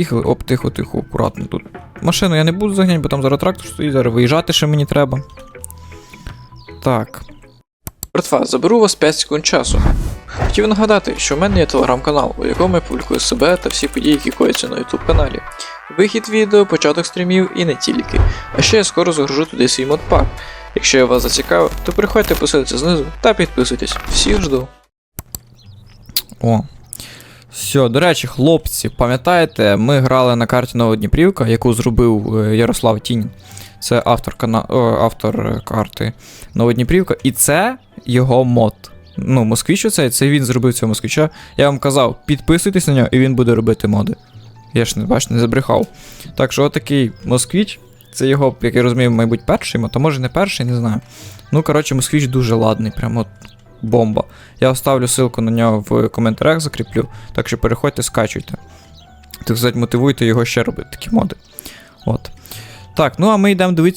Їхали, оп, тихо, тихо, акуратно тут. Машину я не буду заганяти, бо там зараз трактор стоїть, зараз виїжджати ще мені треба. Так. Братва, заберу вас 5 секунд часу. Хотів нагадати, що в мене є телеграм-канал, у якому я публікую себе та всі події, які кояться на YouTube каналі. Вихід відео, початок стрімів і не тільки. А ще я скоро загружу туди свій модпак. Якщо я вас зацікавив, то переходьте посилці знизу та підписуйтесь. Всіх жду. О. Все, до речі, хлопці, пам'ятаєте, ми грали на карті Новодніпрівка, яку зробив е, Ярослав Тінь. Це автор, кана... о, автор е, карти Новодніпрівка. І це його мод. Ну, москвіч оцей, це він зробив цього москвича. Я вам казав, підписуйтесь на нього, і він буде робити моди. Я ж не бачите, не забрехав. Так що отакий москвіч, це його, як я розумію, мабуть, перший мод, а може не перший, не знаю. Ну, коротше, москвіч дуже ладний, прямо от бомба. Я оставлю ссылку на нього в коментарях, закріплю. Так що переходьте, скачуйте. Так сказати, мотивуйте його ще робити такі моди. От. Так, ну а ми йдемо дивитися.